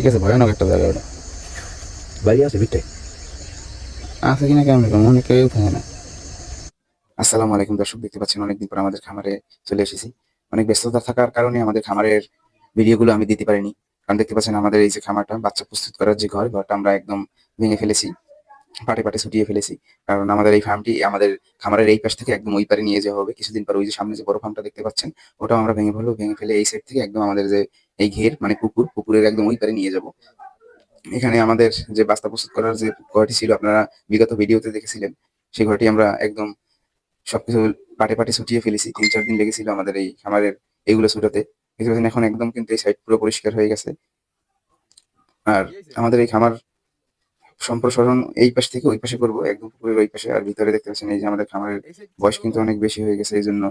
ঠিক আছে ভয়ানক একটা জায়গা ওটা। বাড়ি আছে ভিতরে? আছে কিনা কেমন অনেক কেউ থাকে না। আসসালামু আলাইকুম দর্শক দেখতে পাচ্ছেন অনেকদিন পর আমাদের খামারে চলে এসেছি। অনেক ব্যস্ততা থাকার কারণে আমাদের খামারের ভিডিওগুলো আমি দিতে পারিনি। কারণ দেখতে পাচ্ছেন আমাদের এই যে খামারটা বাচ্চা প্রস্তুত করার যে ঘর ঘরটা আমরা একদম ভেঙে ফেলেছি। পাটে পাটে ছুটিয়ে ফেলেছি। কারণ আমাদের এই ফার্মটি আমাদের খামারের এই পাশ থেকে একদম ওই পারে নিয়ে যাওয়া হবে। কিছুদিন পর ওই যে সামনে যে বড় ফার্মটা দেখতে পাচ্ছেন, ওটাও আমরা ভেঙে ফেলব, ভেঙে ফেলে এই সাইড থেকে একদম আমাদের যে এই ঘের মানে পুকুর, পুকুরের একদম ওই পারে নিয়ে যাব। এখানে আমাদের যে বাস্তা প্রস্তুত করার যে ঘরটি ছিল, আপনারা বিগত ভিডিওতে দেখেছিলেন, সেই ঘরটি আমরা একদম সবকিছু পাটে পাটে ছুটিয়ে ফেলেছি। তিন চার দিন লেগেছিল আমাদের এই খামারের এইগুলো ছুটাতে। এখন একদম কিন্তু এই সাইড পুরো পরিষ্কার হয়ে গেছে। আর আমাদের এই খামার সম্প্রসারণ এই পাশ থেকে ওই পাশে করব একদম পুকুরের ওই পাশে আর ভিতরে দেখতে পাচ্ছেন এই যে আমাদের খামারের বয়স কিন্তু অনেক বেশি হয়ে গেছে এই জন্য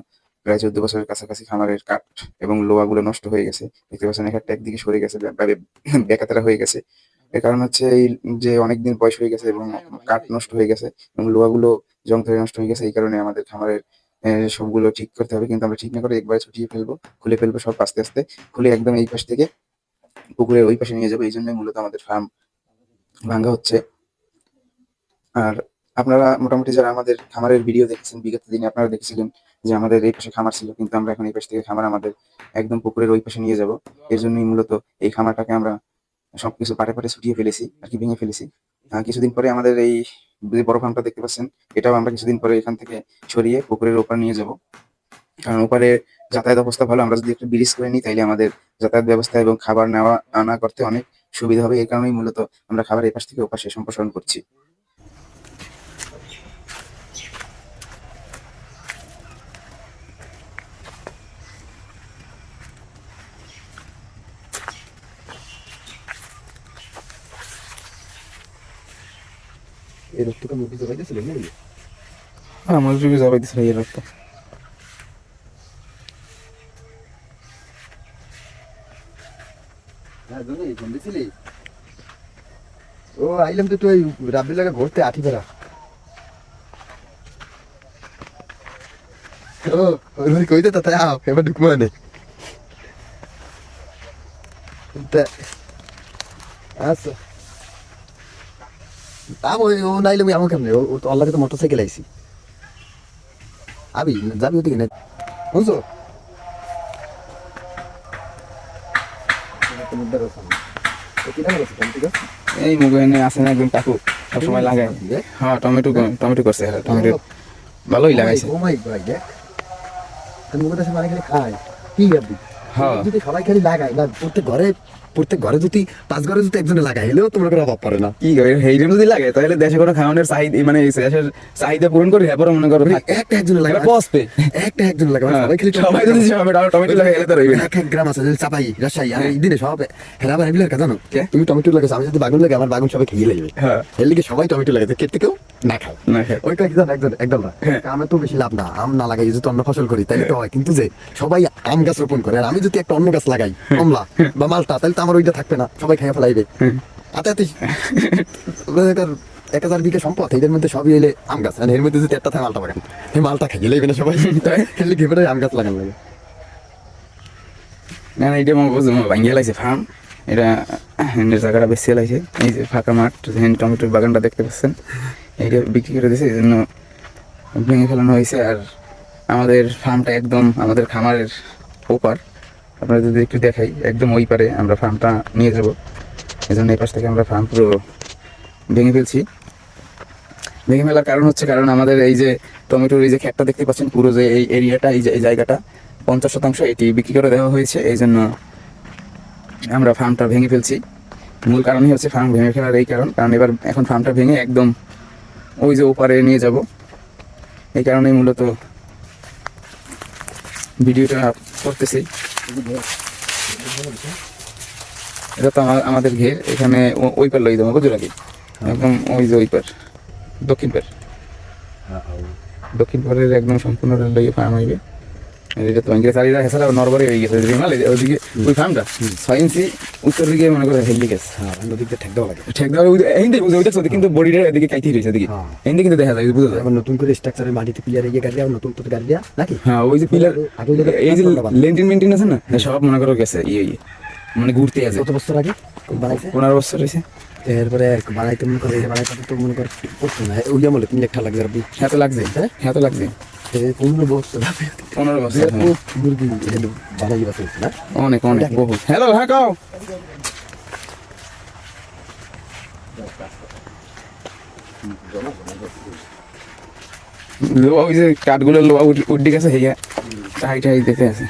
প্রায় চোদ্দ বছরের কাছাকাছি খামারের কাঠ এবং লোহাগুলো নষ্ট হয়ে গেছে। দেখতে পাচ্ছেন একটা একদিকে সরে গেছে বেকাতারা হয়ে গেছে। এর কারণ হচ্ছে এই যে অনেকদিন বয়স হয়ে গেছে এবং কাঠ নষ্ট হয়ে গেছে এবং লোহাগুলো জং ধরে নষ্ট হয়ে গেছে, এই কারণে আমাদের খামারের সবগুলো ঠিক করতে হবে। কিন্তু আমরা ঠিক না করে একবারে ছুটিয়ে ফেলব, খুলে ফেলব সব আস্তে আস্তে, খুলে একদম এই পাশ থেকে পুকুরের ওই পাশে নিয়ে যাব। এই জন্য মূলত আমাদের ফার্ম ভাঙ্গা হচ্ছে। আর আপনারা মোটামুটি যারা আমাদের খামারের ভিডিও দেখেছেন, বিগত দিনে আপনারা দেখেছিলেন যে আমাদের এই পাশে খামার ছিল, কিন্তু আমরা এখন এই পাশ থেকে খামার আমাদের একদম পুকুরের ওই পাশে নিয়ে যাব। এর জন্যই মূলত এই খামারটাকে আমরা সবকিছু পাটে পাটে ছুটিয়ে ফেলেছি, আর কি ভেঙে ফেলেছি। কিছুদিন পরে আমাদের এই যে বড় ফার্মটা দেখতে পাচ্ছেন, এটাও আমরা কিছুদিন পরে এখান থেকে সরিয়ে পুকুরের ওপার নিয়ে যাব। কারণ ওপারে যাতায়াত অবস্থা ভালো, আমরা যদি একটু ব্রিজ করে নিই, তাইলে আমাদের যাতায়াত ব্যবস্থা এবং খাবার নেওয়া, আনা করতে অনেক সুবিধা হবে এই কারণেই মূলত আমরা খাবার এই পাশ থেকে ওপাশে সম্প্রসারণ করছি। এই রক্তটা মুখে জবাই দিয়েছিলেন নাকি? আমার যুগে যাবাই দিছিল এই রক্ত। ও, আইলাম তো তুই রাব্বির লাগা ঘুরতে, আঠি বেড়া তাই নাইলে তো আল্লাহকে তো মোটর সাইকেল আইছি। আবি, যাবি ওদিকে না। বুঝছ এই মুগ এনে আছে না একদম কাকু সবসময় লাগায় হ্যাঁ টমেটো টমেটো করছে এরা টমেটো ভালোই লাগাইছে। মুগের খাই। কি হ্যাঁ। যদি সবাই খালি লাগায় না প্রত্যেক ঘরে প্রত্যেক ঘরে যদি পাঁচ ঘরে যদি একজনে তোমরা কোনো অভাব পড়ে না। কি হেইরম যদি লাগে তাহলে দেশে কোনো খাওয়ানোর চাহিদা মানে দেশের চাহিদা পূরণ করে হ্যাঁ মনে করো মানে একটা একজনে পসপে একটা একজনে লাগায় মানে সবাই খালি সবাই যদি টমেটো টমেটো লাগে এলে তো রইবে এক এক গ্রাম আছে চাপাই রাজশাহী আর এই দিনে সব হেরা বাড়ি জানো? কে? তুমি টমেটো লাগাছো আমি যদি বাগুন লাগে আমার বাগুন সবাই খেয়ে লাগবে হ্যাঁ। লিগে সবাই টমেটো লাগাতে কেটে কেউ না খায় একজন হ্যাঁ। আমে তো বেশি লাভ না। আম না লাগাই যদি অন্য ফসল করি তাহলে তো হয়। কিন্তু যে সবাই আম গাছ রোপণ করে আর আমি যদি একটা অন্য গাছ লাগাই কমলা বা মালটা তাহলে তো আমার ওইটা থাকবে না। সবাই খেয়ে ফেলাইবে। আতে আতে এক হাজার বিঘা সম্পদ। এদের মধ্যে সবই এলে আম গাছ। এর মধ্যে যদি একটা থাকে মালটা বাগান এই মালটা না সবাই। খেলে ঘেপে আম গাছ লাগান লাগে? না না এটা আমার ভাঙ্গিয়ে লাগছে ফার্ম। এটা জায়গাটা বেশি লাগছে। এই যে ফাঁকা মাঠ টমেটোর বাগানটা দেখতে পাচ্ছেন। এইটা বিক্রি করে দিয়েছে এই জন্য ভেঙে ফেলানো হয়েছে আর আমাদের ফার্মটা একদম আমাদের খামারের ওপার। আপনারা যদি একটু দেখাই, একদম ওই পারে আমরা ফার্মটা নিয়ে যাব। এই জন্য এই পাশ থেকে আমরা ফার্ম পুরো ভেঙে ফেলছি। ভেঙে ফেলার কারণ হচ্ছে, কারণ আমাদের এই যে টমেটোর এই যে ক্ষেতটা দেখতে পাচ্ছেন, পুরো যে এই এরিয়াটা, এই যে, এই জায়গাটা, পঞ্চাশ শতাংশ এটি বিক্রি করে দেওয়া হয়েছে। এই জন্য আমরা ফার্মটা ভেঙে ফেলছি। মূল কারণই হচ্ছে ফার্ম ভেঙে ফেলার এই কারণ। কারণ এবার এখন ফার্মটা ভেঙে একদম ওই যে ওপারে নিয়ে যাব। এই কারণেই মূলত ভিডিওটা করতেছি। এটা তো আমার আমাদের ঘের। এখানে ও- ওই পার লই দেবো বুঝলো নাকি একদম ওই যে ওই পার। দক্ষিণ পার। দক্ষিণ পারের একদম সম্পূর্ণ লইয়ে ফার্ম হইবে। এটা তো হেসারা নরবরে হয়ে গেছে রিমাল ওইদিকে ওই ফার্মটা ছয় ইঞ্চি উত্তর দিকে মনে করে হেলদি গেছে হ্যাঁ নদীতে ঠেক দেওয়া লাগে। ঠিক বুঝে ওইটা কিন্তু বডিটা এদিকে কাইতেই রয়েছে এদিকে। হ্যাঁ। কিন্তু দেখা যায় বুঝতে নতুন করে স্ট্রাকচারের মাটিতে পিলার ইয়ে গাড়ি নতুন গাড়ি নাকি? হ্যাঁ ওই যে পিলার এই যে। লেন্টিন মেন্টিন আছে না সব মনে করো গেছে ইয়ে ইয়ে মানে ঘুরতে আছে। কত বছর আগে? বানাইছে পনেরো বছর হয়েছে। এরপরে বানাইতে মনে করে বানাইতে তো মনে করে করতো না। ওই আমলে তুমি একটা লাগবে আর হ্যাঁ তো লাগছে। হ্যাঁ? হ্যাঁ তো লাগছে। পনেরো বছর পনেরো বছর হ্যাঁ। মুরগি বানাই বাসে না অনেক অনেক বহুত হ্যালো হ্যাঁ কাও লোয়া ওই যে কাঠগুলো লোয়া উড্ডি গেছে হেয়া টাই টাই দেখে আছে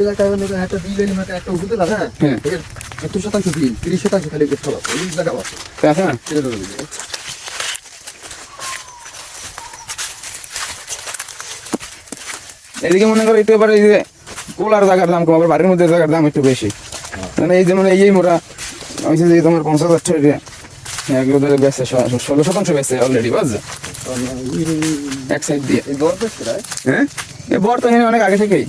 এলাকায় মনে করেন একটা বিল এনে মনে করেন একটা উঠতে না হ্যাঁ হ্যাঁ সত্তর শতাংশ বিল তিরিশ শতাংশ খালি গেছে তা তো বলি। এদিকে মনে করো একটু এবার এই যে কোলার জায়গার দাম কম আবার বাড়ির মধ্যে জায়গার দাম একটু বেশি। মানে এই যেমন এই মোরা হয়েছে যে তোমার পঞ্চাশ হাজার টাকা এগুলো ধরে বেচছে ষ- ষোলো শতাংশ বেচছে অলরেডি বুঝছ? এক সাইড দিয়ে। দর বেশ প্রায় হ্যাঁ? এ বর তো অনেক আগে থেকেই।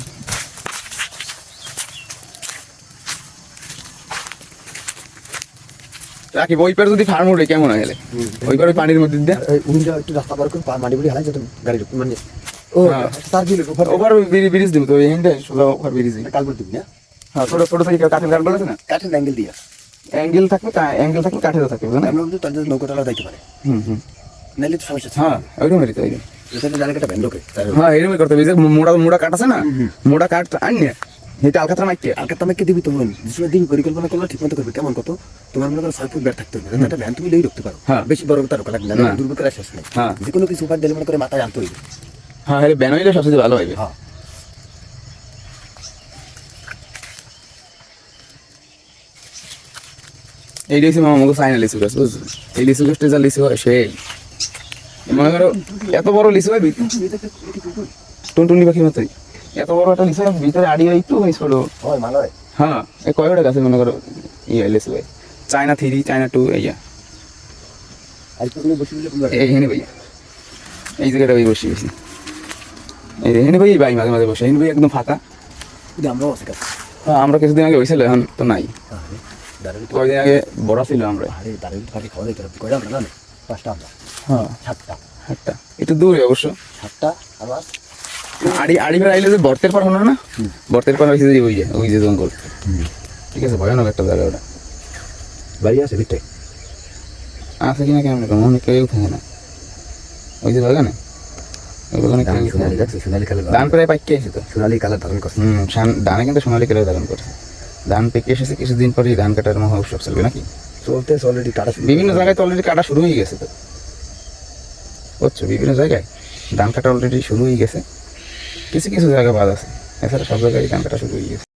রাখি ওই পারে যদি ফার্ম উঠে কেমন হয়ে গেলে? ওই পারে পানির মধ্যে দিয়ে? উইন্ডো একটু রাস্তা পার করে মাটি বুড়ি হালাই যেত গাড়ি মানে ও হ্যাঁ। তার ওভার ব্রিজ দিব তো সোজা ওভার ব্রিজ দিবি। না হ্যাঁ? ছোট ছোট থেকে কাঠের বলেছে না? কাঠের অ্যাঙ্গেল দিয়া। অ্যাঙ্গেল থাকবে অ্যাঙ্গেল থাকলে কাঠেরও থাকবে বুঝলেন আমরা কিন্তু তাদের নৌকা টালা যাইতে পারে। হুম হুম। নাইলে তো সমস্যা হ্যাঁ ওইরকমই তো ওইরকম হ্যাঁ এরকমই করতে হবে। মোড়া মোড়া কাট আছে না? মোড়া কাঠ আনিয়ে এটা আলকাতরা মাইকে আর কাটা আমাকে দিবি তো বোন। যেসময় দিন পরিকল্পনা করলে করবে। কেমন কত? তোমার মনে করো ছয় ফুট ব্যাট থাকতে হবে। একটা ভ্যান তুমি লেই ঢুকতে পারো। হ্যাঁ। বেশি বড় লাগবে না। না। দুর্ভিক্ষের শেষ নেই। হ্যাঁ। যে কোনো কিছু উপায় দিলে মনে করে মাথায় আনতে হইবে। হ্যাঁ হ্যাঁ ব্যান হইলে সবচেয়ে ভালো হবে হ্যাঁ। এই লিচু মামা আমাকে চাইনা লিচু গাছ বুঝছ এই লিচু গাছটা যা লিচু হয় সেই মনে করো এত বড় লিচু হয় টুনটুনি পাখির মতোই। এত বড় একটা লিচু ভিতরে আড়ি একটু হয় ছোট হয় ভালো হয়। হ্যাঁ এই কয়টা গাছে মনে করো? ইয়ে লিচু হয় চায়না থ্রি চায়না টু এই হেনে ভাইয়া এই জায়গাটা ভাই বসে গেছি। এই হেনে ভাই ভাই মাঝে মাঝে বসে। হেনে ভাই একদম ফাঁকা। আমরাও আছে হ্যাঁ আমরা কিছুদিন আগে হয়েছিল এখন তো নাই। কয়েকদিন আগে বড় ছিল আমরা। পাঁচটা আমরা। হ্যাঁ। সাতটা। একটা একটু দূরে অবশ্য। সাতটা আবার? আড়ি আড়ি ফের আইলে যে বর্তের পার হলো না বর্তের পার হয়েছে যে ওই যে ওই যে জঙ্গল। ঠিক আছে ভয়ানক একটা জায়গা ওটা। বাড়ি আছে ভিতরে? আছে কিনা কেমন কেমন অনেক কেউ থাকে না। ওই যে বাগানে? ধান প্রায় পাইকে এসেছে তো। সোনালি কালার ধারণ করছে। হুম ধানে কিন্তু সোনালি কালার ধারণ করছে। ধান পেকে এসেছে কিছুদিন পরেই ধান কাটার মহা উৎসব চলবে নাকি? চলতে অলরেডি কাটা বিভিন্ন জায়গায় তো অলরেডি কাটা শুরু হয়ে গেছে তো। বুঝছ বিভিন্ন জায়গায় ধান কাটা অলরেডি শুরু হয়ে গেছে। কিছু কিছু জায়গা বাদ আছে। এছাড়া সব জায়গায় কাটা শুরু হয়ে গেছে